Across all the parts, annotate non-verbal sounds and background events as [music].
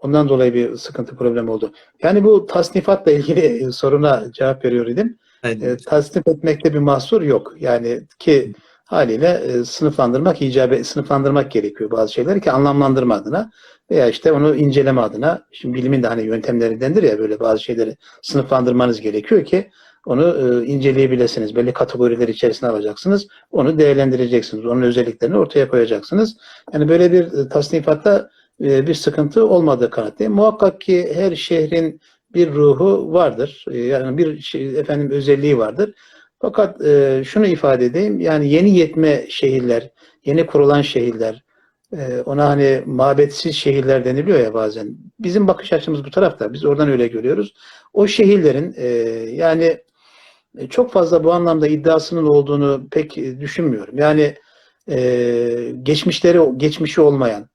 Ondan dolayı bir sıkıntı problem oldu. Yani bu tasnifatla ilgili soruna cevap veriyor idim. E, tasnif etmekte bir mahsur yok. Yani ki haliyle e, sınıflandırmak icabı sınıflandırmak gerekiyor bazı şeyleri ki anlamlandırma adına veya işte onu inceleme adına. Şimdi bilimin de hani yöntemlerindendir ya böyle bazı şeyleri sınıflandırmanız gerekiyor ki onu e, inceleyebilirsiniz. Belli kategoriler içerisine alacaksınız. Onu değerlendireceksiniz. Onun özelliklerini ortaya koyacaksınız. Yani böyle bir e, tasnifatta e, bir sıkıntı olmadığı kanaatindeyim. Muhakkak ki her şehrin bir ruhu vardır. E, Yani bir şey, efendim özelliği vardır. Fakat e, şunu ifade edeyim. Yani yeni yetme şehirler, yeni kurulan şehirler, e, ona hani mabetsiz şehirler deniliyor ya bazen. Bizim bakış açımız bu tarafta. Biz oradan öyle görüyoruz. O şehirlerin e, yani e, çok fazla bu anlamda iddiasının olduğunu pek düşünmüyorum. Yani e, geçmişleri geçmişi olmayan,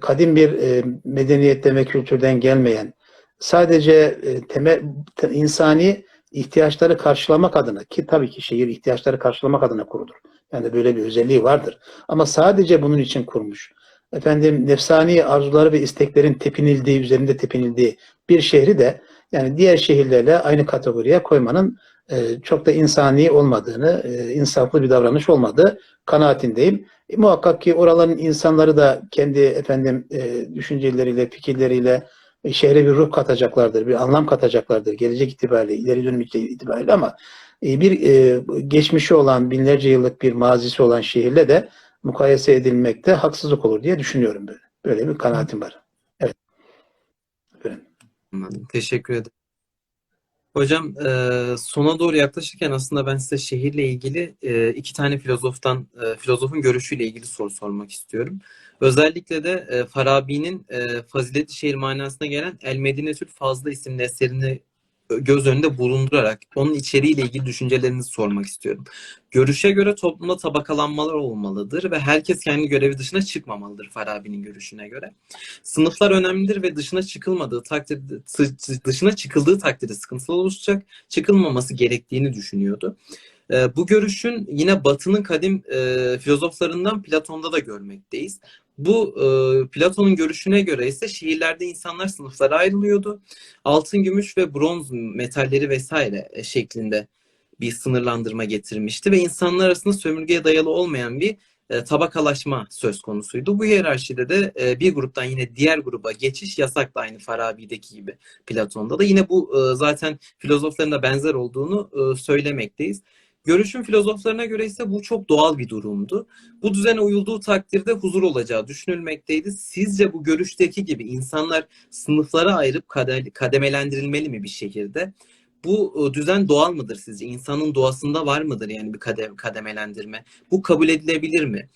kadim bir e, medeniyetten ve kültürden gelmeyen, sadece e, temel te- insani ihtiyaçları karşılamak adına ki tabii ki şehir ihtiyaçları karşılamak adına kurulur. Yani böyle bir özelliği vardır. Ama sadece bunun için kurmuş. Efendim nefsani arzuları ve isteklerin tepinildiği, üzerinde tepinildiği bir şehri de yani diğer şehirlerle aynı kategoriye koymanın e, çok da insani olmadığını, e, insaflı bir davranış olmadığı kanaatindeyim. E, muhakkak ki oraların insanları da kendi efendim e, düşünceleriyle, fikirleriyle e, şehre bir ruh katacaklardır, bir anlam katacaklardır gelecek itibariyle, ileri dönüm itibariyle ama e, bir e, geçmişi olan, binlerce yıllık bir mazisi olan şehirle de mukayese edilmekte haksızlık olur diye düşünüyorum böyle. Böyle bir kanaatim var. Evet. Anladım. Teşekkür ederim. Hocam e, sona doğru yaklaşırken aslında ben size şehirle ilgili e, iki tane filozoftan e, filozofun görüşüyle ilgili soru sormak istiyorum. Özellikle de Farabi'nin e, Fazilet-i Şehir manasına gelen El Medinetül Fazla isimli eserini göz önünde bulundurarak onun içeriğiyle ilgili düşüncelerinizi sormak istiyorum. Görüşe göre toplumda tabakalanmalar olmalıdır ve herkes kendi görevi dışına çıkmamalıdır Farabi'nin görüşüne göre. Sınıflar önemlidir ve dışına çıkılmadığı takdirde dışına çıkıldığı takdirde sıkıntılar oluşacak, çıkılmaması gerektiğini düşünüyordu. Ee, Bu görüşün yine Batı'nın kadim e, filozoflarından Platon'da da görmekteyiz. Bu e, Platon'un görüşüne göre ise şehirlerde insanlar sınıflara ayrılıyordu. Altın, gümüş ve bronz metalleri vesaire e, şeklinde bir sınırlandırma getirmişti ve insanlar arasında sömürgeye dayalı olmayan bir e, tabakalaşma söz konusuydu. Bu hiyerarşide de e, bir gruptan yine diğer gruba geçiş yasaktı aynı Farabi'deki gibi Platon'da da. Yine bu e, zaten filozofların da benzer olduğunu e, söylemekteyiz. Görüşün filozoflarına göre ise bu çok doğal bir durumdu. Bu düzene uyulduğu takdirde huzur olacağı düşünülmekteydi. Sizce bu görüşteki gibi insanlar sınıflara kade- kademelendirilmeli mi bir şehirde? Bu e, düzen doğal mıdır sizce? İnsanın doğasında var mıdır yani bir kade- kademelendirme? Bu kabul edilebilir mi?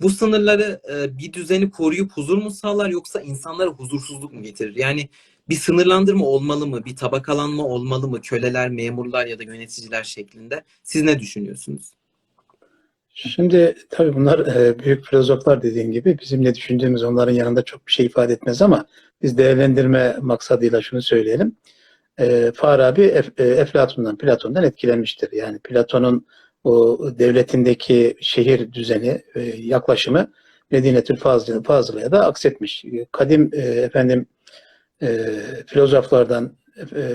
Bu sınırları e, bir düzeni koruyup huzur mu sağlar yoksa insanlara huzursuzluk mu getirir? Yani bir sınırlandırma olmalı mı? Bir tabakalanma olmalı mı? Köleler, memurlar ya da yöneticiler şeklinde. Siz ne düşünüyorsunuz? Şimdi tabii bunlar e, büyük filozoflar dediğim gibi bizim ne düşündüğümüz onların yanında çok bir şey ifade etmez ama biz değerlendirme maksadıyla şunu söyleyelim. E, Farabi Ef- e, Eflatun'dan, Platon'dan etkilenmiştir. Yani Platon'un o devletindeki şehir düzeni, e, yaklaşımı Medinetül da aksetmiş. Kadim e, efendim e, filozoflardan e,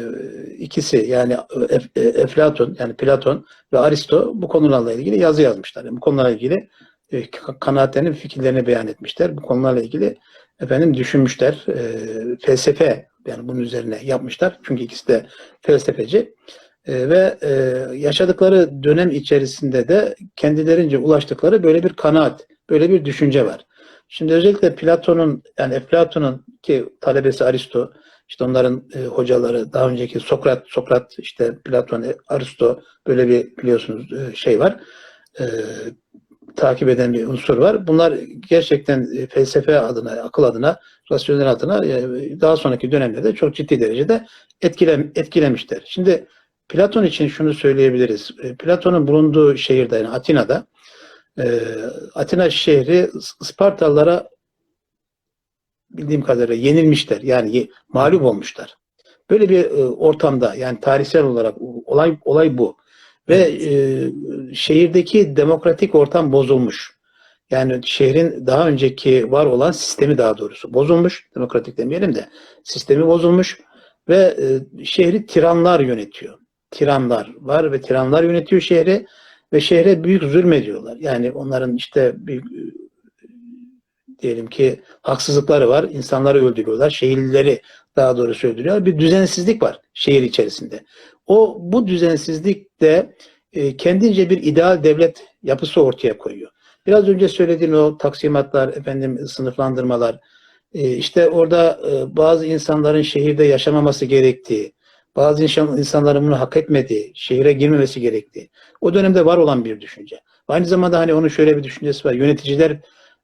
ikisi yani Ef- e, Eflatun yani Platon ve Aristo bu konularla ilgili yazı yazmışlar. Yani bu konularla ilgili e, ka- kanaatlerini, fikirlerini beyan etmişler. Bu konularla ilgili efendim düşünmüşler. E, felsefe yani bunun üzerine yapmışlar. Çünkü ikisi de felsefeci. E, ve e, yaşadıkları dönem içerisinde de kendilerince ulaştıkları böyle bir kanaat, böyle bir düşünce var. Şimdi özellikle Platon'un yani Eflatun'un ki talebesi Aristo işte onların e, hocaları daha önceki Sokrat, Sokrat işte Platon, e, Aristo böyle bir biliyorsunuz e, şey var. E, takip eden bir unsur var. Bunlar gerçekten e, felsefe adına, akıl adına, rasyonel adına e, daha sonraki dönemlerde çok ciddi derecede etkilem, etkilemişler. Şimdi Platon için şunu söyleyebiliriz. Platon'un bulunduğu şehirde yani Atina'da e, Atina şehri Spartalılara bildiğim kadarıyla yenilmişler. Yani mağlup olmuşlar. Böyle bir e, ortamda yani tarihsel olarak olay olay bu. Ve e, şehirdeki demokratik ortam bozulmuş. Yani şehrin daha önceki var olan sistemi daha doğrusu bozulmuş. Demokratik demeyelim de sistemi bozulmuş ve e, şehri tiranlar yönetiyor. Tiranlar var ve tiranlar yönetiyor şehri ve şehre büyük zulmediyorlar. Yani onların işte büyük e, diyelim ki haksızlıkları var. İnsanları öldürüyorlar. Şehirlileri daha doğrusu öldürüyorlar. Bir düzensizlik var şehir içerisinde. O bu düzensizlik de e, kendince bir ideal devlet yapısı ortaya koyuyor. Biraz önce söylediğin o taksimatlar, efendim sınıflandırmalar, e, işte orada e, bazı insanların şehirde yaşamaması gerektiği, bazı insan- insanların bunu hak etmediği, şehire girmemesi gerektiği. O dönemde var olan bir düşünce. Aynı zamanda hani onun şöyle bir düşüncesi var. Yöneticiler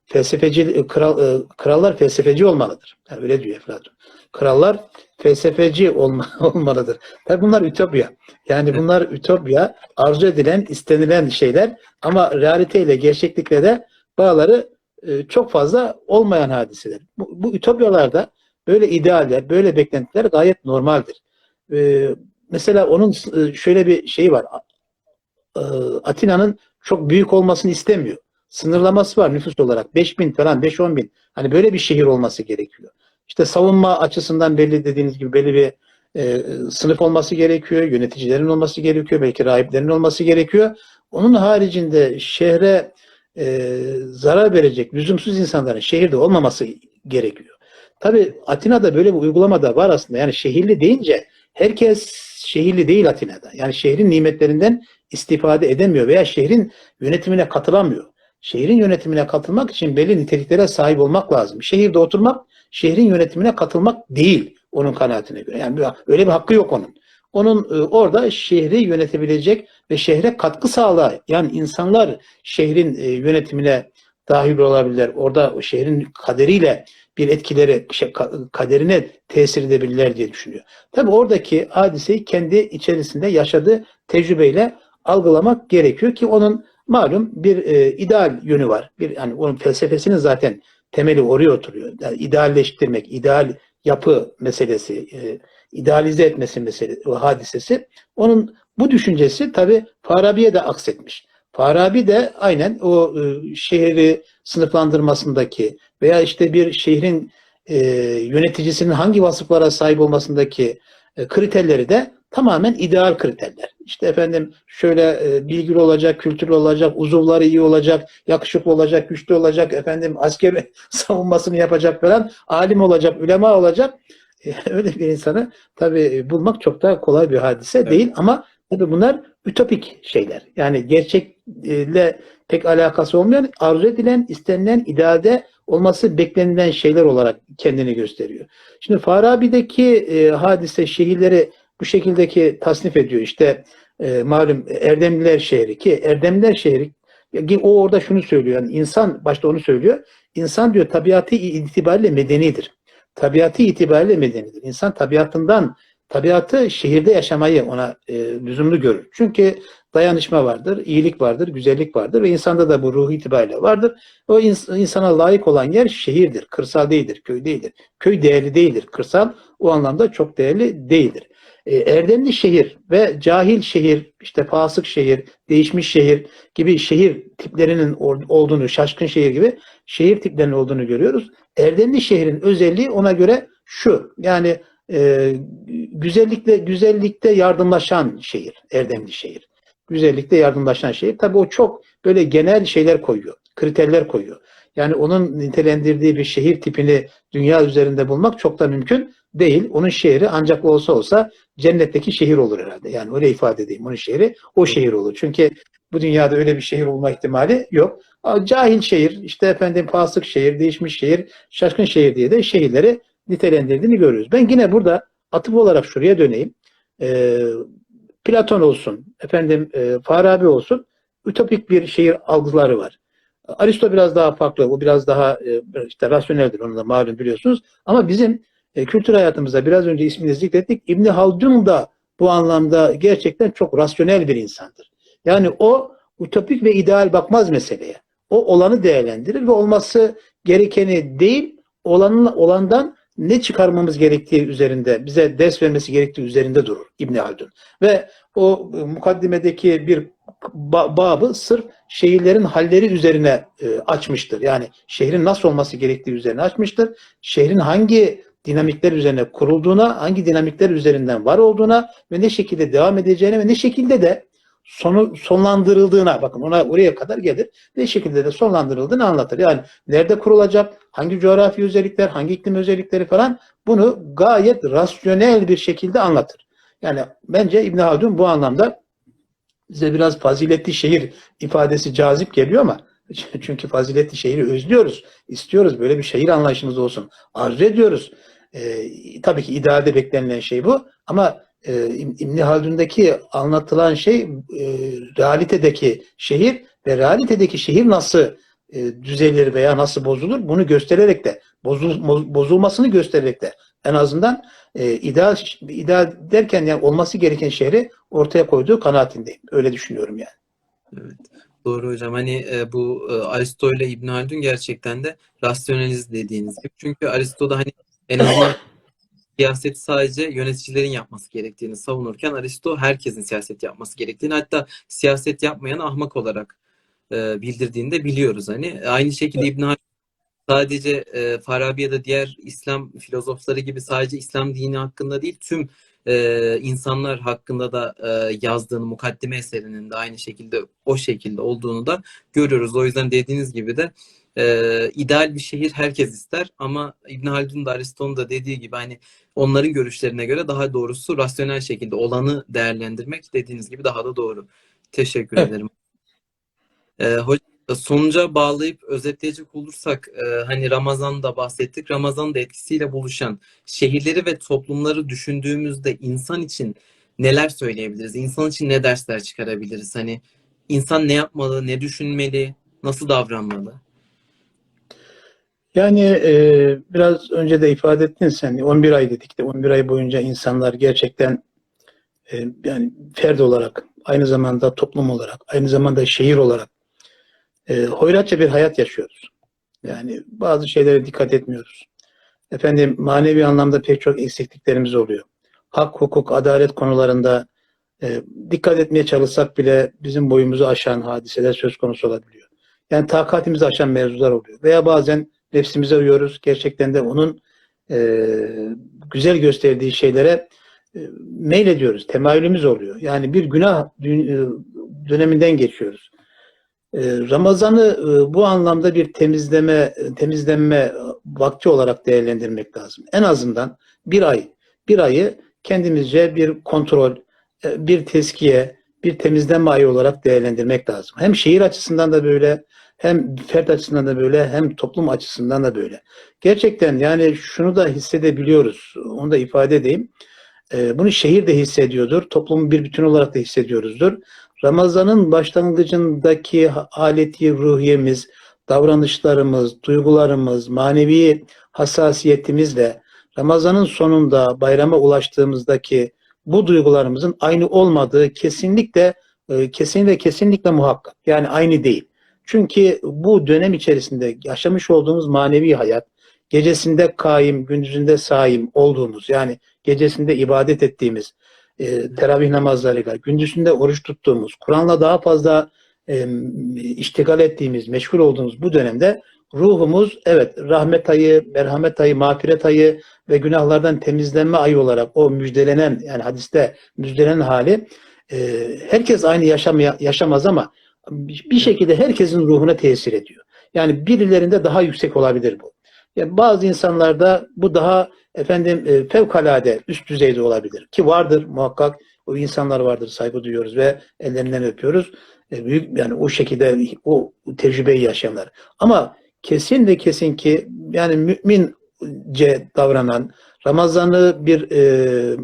felsefeci, e, kral, e, krallar felsefeci olmalıdır. Yani öyle diyor Eflatun. Krallar felsefeci olma, [laughs] olmalıdır. Tabii bunlar ütopya. Yani bunlar ütopya, arzu edilen, istenilen şeyler ama realiteyle, gerçeklikle de bağları e, çok fazla olmayan hadiseler. Bu, bu ütopyalarda böyle idealler, böyle beklentiler gayet normaldir. E, mesela onun e, şöyle bir şeyi var. E, Atina'nın çok büyük olmasını istemiyor. Sınırlaması var nüfus olarak. 5 bin falan, 5-10 bin. Hani böyle bir şehir olması gerekiyor. İşte savunma açısından belli dediğiniz gibi belli bir e, sınıf olması gerekiyor. Yöneticilerin olması gerekiyor. Belki rahiplerin olması gerekiyor. Onun haricinde şehre e, zarar verecek lüzumsuz insanların şehirde olmaması gerekiyor. Tabii Atina'da böyle bir uygulama da var aslında. Yani şehirli deyince herkes şehirli değil Atina'da. Yani şehrin nimetlerinden istifade edemiyor veya şehrin yönetimine katılamıyor. Şehrin yönetimine katılmak için belli niteliklere sahip olmak lazım. Şehirde oturmak şehrin yönetimine katılmak değil onun kanaatine göre. Yani öyle bir hakkı yok onun. Onun e, orada şehri yönetebilecek ve şehre katkı sağlayan yani insanlar şehrin e, yönetimine dahil olabilirler. Orada şehrin kaderiyle bir etkileri, şey, ka- kaderine tesir edebilirler diye düşünüyor. Tabi oradaki hadiseyi kendi içerisinde yaşadığı tecrübeyle algılamak gerekiyor ki onun malum bir e, ideal yönü var. Bir yani onun felsefesinin zaten temeli oraya oturuyor. Yani idealleştirmek, ideal yapı meselesi, e, idealize etmesi meselesi, hadisesi. Onun bu düşüncesi tabi Farabi'ye de aksetmiş. Farabi de aynen o e, şehri sınıflandırmasındaki veya işte bir şehrin e, yöneticisinin hangi vasıflara sahip olmasındaki e, kriterleri de tamamen ideal kriterler. İşte efendim şöyle e, bilgili olacak, kültürlü olacak, uzuvları iyi olacak, yakışıklı olacak, güçlü olacak, efendim asker [laughs] savunmasını yapacak falan, alim olacak, ulema olacak. E, [laughs] öyle bir insanı tabii bulmak çok da kolay bir hadise Evet. değil ama tabii bunlar ütopik şeyler. Yani gerçekle pek alakası olmayan, arzu edilen, istenilen, idealde olması beklenilen şeyler olarak kendini gösteriyor. Şimdi Farabi'deki e, hadise şehirleri bu şekildeki tasnif ediyor. İşte e, malum Erdemliler şehri ki Erdemliler şehri o orada şunu söylüyor. Yani insan başta onu söylüyor. İnsan diyor tabiatı itibariyle medenidir. Tabiatı itibariyle medenidir. İnsan tabiatından tabiatı şehirde yaşamayı ona e, lüzumlu görür. Çünkü dayanışma vardır, iyilik vardır, güzellik vardır ve insanda da bu ruh itibariyle vardır. O ins- insana layık olan yer şehirdir, kırsal değildir, köy değildir. Köy değerli değildir, kırsal o anlamda çok değerli değildir. E, erdemli şehir ve cahil şehir, işte fasık şehir, değişmiş şehir gibi şehir tiplerinin olduğunu, şaşkın şehir gibi şehir tiplerinin olduğunu görüyoruz. Erdemli şehrin özelliği ona göre şu, yani e, güzellikle güzellikte yardımlaşan şehir, erdemli şehir. Güzellikte yardımlaşan şehir. Tabii o çok böyle genel şeyler koyuyor, kriterler koyuyor. Yani onun nitelendirdiği bir şehir tipini dünya üzerinde bulmak çok da mümkün değil. Onun şehri ancak olsa olsa cennetteki şehir olur herhalde. Yani öyle ifade edeyim. Onun şehri o şehir olur. Çünkü bu dünyada öyle bir şehir olma ihtimali yok. Cahil şehir, işte efendim fasık şehir, değişmiş şehir, şaşkın şehir diye de şehirleri nitelendirdiğini görüyoruz. Ben yine burada atıf olarak şuraya döneyim. Ee, Platon olsun, efendim e, Farabi olsun, ütopik bir şehir algıları var. Aristo biraz daha farklı, o biraz daha e, işte rasyoneldir, onu da malum biliyorsunuz. Ama bizim e, kültür hayatımızda biraz önce ismini zikrettik. İbni Haldun da bu anlamda gerçekten çok rasyonel bir insandır. Yani o ütopik ve ideal bakmaz meseleye. O olanı değerlendirir ve olması gerekeni değil, olanın, olandan ne çıkarmamız gerektiği üzerinde, bize ders vermesi gerektiği üzerinde durur İbn Haldun. Ve o e, mukaddimedeki bir ba- babı sırf şehirlerin halleri üzerine e, açmıştır. Yani şehrin nasıl olması gerektiği üzerine açmıştır. Şehrin hangi dinamikler üzerine kurulduğuna, hangi dinamikler üzerinden var olduğuna ve ne şekilde devam edeceğine ve ne şekilde de sonu sonlandırıldığına bakın ona oraya kadar gelir. Ne şekilde de sonlandırıldığını anlatır. Yani nerede kurulacak, hangi coğrafi özellikler, hangi iklim özellikleri falan bunu gayet rasyonel bir şekilde anlatır. Yani bence İbn Haldun bu anlamda bize biraz faziletli şehir ifadesi cazip geliyor ama [laughs] çünkü faziletli şehri özlüyoruz. istiyoruz böyle bir şehir anlayışımız olsun. Arzu ediyoruz. Ee, tabii ki idealde beklenilen şey bu ama e, İb- İbn Haldun'daki anlatılan şey e, realitedeki şehir ve realitedeki şehir nasıl e, düzelir veya nasıl bozulur bunu göstererek de bozul, boz- bozulmasını göstererek de en azından e, ideal ideal derken yani olması gereken şehri ortaya koyduğu kanaatindeyim. Öyle düşünüyorum yani. Evet. Doğru hocam. Hani e, bu e, Aristo ile İbn Haldun gerçekten de rasyoneliz dediğiniz gibi. Çünkü Aristo'da hani en azından siyaseti sadece yöneticilerin yapması gerektiğini savunurken Aristo herkesin siyaset yapması gerektiğini hatta siyaset yapmayan ahmak olarak e, bildirdiğini de biliyoruz hani. Aynı şekilde İbn Haldun sadece e, Farabi ya da diğer İslam filozofları gibi sadece İslam dini hakkında değil tüm e, insanlar hakkında da e, yazdığını mukaddime eserinin de aynı şekilde o şekilde olduğunu da görüyoruz. O yüzden dediğiniz gibi de e, ideal bir şehir herkes ister ama İbn Haldun da Aristo'nun da dediği gibi hani onların görüşlerine göre daha doğrusu rasyonel şekilde olanı değerlendirmek dediğiniz gibi daha da doğru. Teşekkür Evet. ederim. E, hocam sonuca bağlayıp özetleyecek olursak e, hani Ramazan'da bahsettik. Ramazan da etkisiyle buluşan şehirleri ve toplumları düşündüğümüzde insan için neler söyleyebiliriz? İnsan için ne dersler çıkarabiliriz? Hani insan ne yapmalı, ne düşünmeli, nasıl davranmalı? Yani e, biraz önce de ifade ettin sen 11 ay dedik de 11 ay boyunca insanlar gerçekten e, yani ferd olarak aynı zamanda toplum olarak aynı zamanda şehir olarak e, hoyratça bir hayat yaşıyoruz. Yani bazı şeylere dikkat etmiyoruz. Efendim manevi anlamda pek çok eksikliklerimiz oluyor. Hak, hukuk, adalet konularında e, dikkat etmeye çalışsak bile bizim boyumuzu aşan hadiseler söz konusu olabiliyor. Yani takatimizi aşan mevzular oluyor. Veya bazen nefsimize uyuyoruz. Gerçekten de onun e, güzel gösterdiği şeylere e, meylediyoruz. Temayülümüz oluyor. Yani bir günah dün- e, döneminden geçiyoruz. E, Ramazan'ı e, bu anlamda bir temizleme, temizlenme vakti olarak değerlendirmek lazım. En azından bir ay, bir ayı kendimizce bir kontrol, e, bir teskiye, bir temizlenme ayı olarak değerlendirmek lazım. Hem şehir açısından da böyle, hem fert açısından da böyle, hem toplum açısından da böyle. Gerçekten yani şunu da hissedebiliyoruz, onu da ifade edeyim. E, Bunu şehir de hissediyordur, toplumun bir bütün olarak da hissediyoruzdur. Ramazan'ın başlangıcındaki haleti ruhiyemiz, davranışlarımız, duygularımız, manevi hassasiyetimizle Ramazan'ın sonunda bayrama ulaştığımızdaki bu duygularımızın aynı olmadığı kesinlikle e, kesin ve kesinlikle muhakkak. Yani aynı değil. Çünkü bu dönem içerisinde yaşamış olduğumuz manevi hayat, gecesinde kaim, gündüzünde saim olduğumuz, yani gecesinde ibadet ettiğimiz, e, teravih namazlarıyla, gündüzünde oruç tuttuğumuz, Kur'an'la daha fazla e, iştigal ettiğimiz, meşgul olduğumuz bu dönemde ruhumuz evet rahmet ayı, merhamet ayı, mağfiret ayı ve günahlardan temizlenme ayı olarak o müjdelenen yani hadiste müjdelenen hali e, herkes aynı yaşam yaşamaz ama bir şekilde herkesin ruhuna tesir ediyor. Yani birilerinde daha yüksek olabilir bu. Yani bazı insanlarda bu daha efendim e, fevkalade üst düzeyde olabilir ki vardır muhakkak o insanlar vardır saygı duyuyoruz ve ellerinden öpüyoruz. E, büyük yani o şekilde o tecrübeyi yaşayanlar. Ama kesin ve kesin ki yani mümince davranan Ramazan'ı bir e,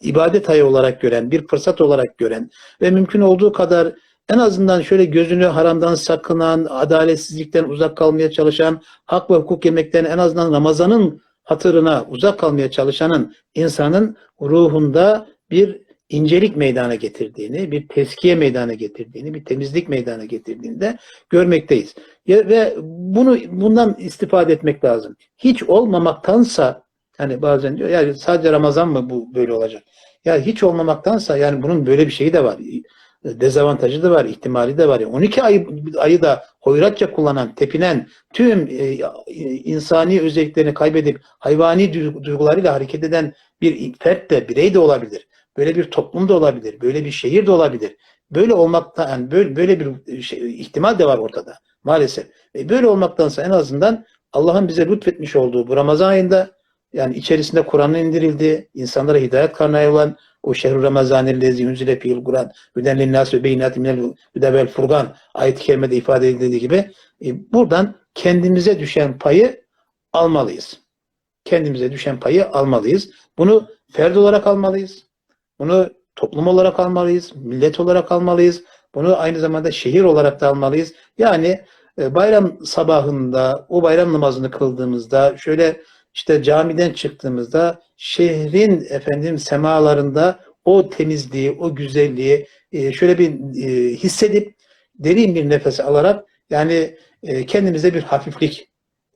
ibadet ayı olarak gören, bir fırsat olarak gören ve mümkün olduğu kadar en azından şöyle gözünü haramdan sakınan, adaletsizlikten uzak kalmaya çalışan, hak ve hukuk yemekten en azından Ramazan'ın hatırına uzak kalmaya çalışanın insanın ruhunda bir incelik meydana getirdiğini, bir teskiye meydana getirdiğini, bir temizlik meydana getirdiğini de görmekteyiz. Ve bunu bundan istifade etmek lazım. Hiç olmamaktansa hani bazen diyor ya sadece Ramazan mı bu böyle olacak? Ya hiç olmamaktansa yani bunun böyle bir şeyi de var. Dezavantajı da var, ihtimali de var. Yani 12 ay, ayı da hoyratça kullanan, tepinen, tüm e, insani özelliklerini kaybedip hayvani duygularıyla hareket eden bir fert de, birey de olabilir. Böyle bir toplum da olabilir. Böyle bir şehir de olabilir. Böyle olmakta yani böyle, böyle bir şey, ihtimal de var ortada maalesef. E böyle olmaktansa en azından Allah'ın bize lütfetmiş olduğu bu Ramazan ayında yani içerisinde Kur'an'ın indirildi, insanlara hidayet kaynağı olan o şehru Ramazanil lezi unzile fihil Kur'an hüden linnâs ve beyinâti minel hüde furgan ayet-i kerimede ifade edildiği gibi e, buradan kendimize düşen payı almalıyız. Kendimize düşen payı almalıyız. Bunu ferd olarak almalıyız. Bunu toplum olarak almalıyız. Millet olarak almalıyız. Bunu aynı zamanda şehir olarak da almalıyız. Yani e, bayram sabahında o bayram namazını kıldığımızda şöyle işte camiden çıktığımızda şehrin efendim semalarında o temizliği, o güzelliği e, şöyle bir e, hissedip derin bir nefes alarak yani kendimize bir hafiflik,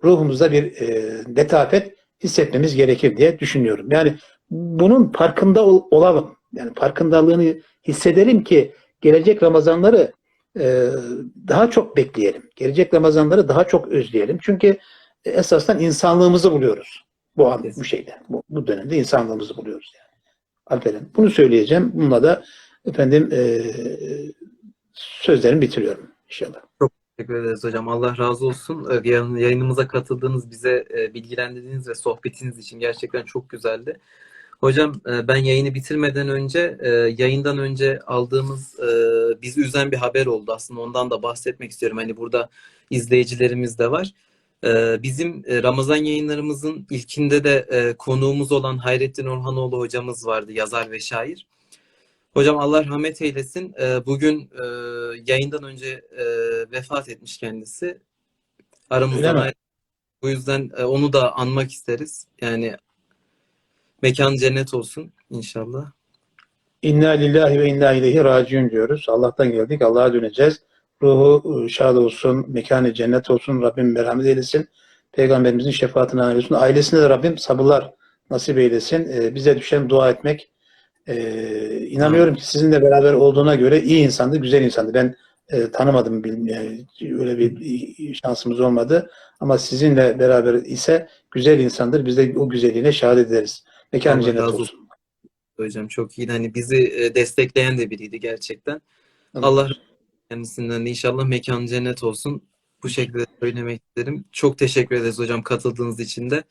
ruhumuzda bir letafet hissetmemiz gerekir diye düşünüyorum. Yani bunun farkında olalım. Yani farkındalığını hissedelim ki gelecek Ramazanları e, daha çok bekleyelim. Gelecek Ramazanları daha çok özleyelim. Çünkü esasdan insanlığımızı buluyoruz. Bu an, bu şeyde. Bu, bu dönemde insanlığımızı buluyoruz yani. Alperen. Bunu söyleyeceğim. Bununla da efendim e, sözlerimi bitiriyorum inşallah. Çok teşekkür ederiz hocam. Allah razı olsun. Yayınımıza katıldığınız, bize bilgilendirdiğiniz ve sohbetiniz için gerçekten çok güzeldi. Hocam ben yayını bitirmeden önce yayından önce aldığımız bizi üzen bir haber oldu. Aslında ondan da bahsetmek istiyorum. Hani burada izleyicilerimiz de var. Bizim Ramazan yayınlarımızın ilkinde de konuğumuz olan Hayrettin Orhanoğlu hocamız vardı, yazar ve şair. Hocam Allah rahmet eylesin. Bugün yayından önce vefat etmiş kendisi. Aramızdan ayrı. Bu yüzden onu da anmak isteriz. Yani Mekan cennet olsun inşallah. İnna lillahi ve inna ileyhi raciun diyoruz. Allah'tan geldik, Allah'a döneceğiz. Ruhu şad olsun, mekanı cennet olsun, Rabbim merhamet eylesin. Peygamberimizin şefaatine nail olsun. Ailesine de Rabbim sabırlar nasip eylesin. Ee, bize düşen dua etmek. Ee, inanıyorum ki sizinle beraber olduğuna göre iyi insandı, güzel insandı. Ben e, tanımadım, yani öyle bir şansımız olmadı. Ama sizinle beraber ise güzel insandır. Biz de o güzelliğine şehadet ederiz. Mekanı Allah cennet razı olsun. Hocam çok iyi. Hani bizi e, destekleyen de biriydi gerçekten. Allah Allah kendisinden de inşallah mekanı cennet olsun. Bu şekilde söylemek isterim. Çok teşekkür ederiz hocam katıldığınız için de.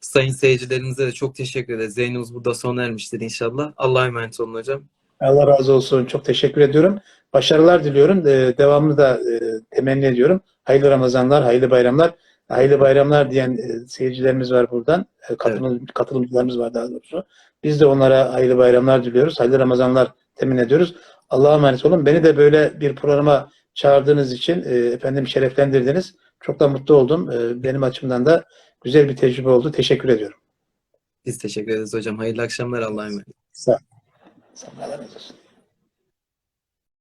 Sayın seyircilerimize de çok teşekkür ederiz. Yayınımız burada sona ermiştir inşallah. Allah'a emanet olun hocam. Allah razı olsun. Çok teşekkür ediyorum. Başarılar diliyorum. Ee, devamını da e, temenni ediyorum. Hayırlı Ramazanlar, hayırlı bayramlar. Hayırlı bayramlar diyen e, seyircilerimiz var buradan. E, katılım, Katılımcılarımız var daha doğrusu. Biz de onlara hayırlı bayramlar diliyoruz. Hayırlı Ramazanlar temin ediyoruz. Allah'a emanet olun. Beni de böyle bir programa çağırdığınız için e, efendim şereflendirdiniz. Çok da mutlu oldum. E, benim açımdan da güzel bir tecrübe oldu. Teşekkür ediyorum. Biz teşekkür ederiz hocam. Hayırlı akşamlar. Allah'a emanet. Sağ olun. Sağ olun.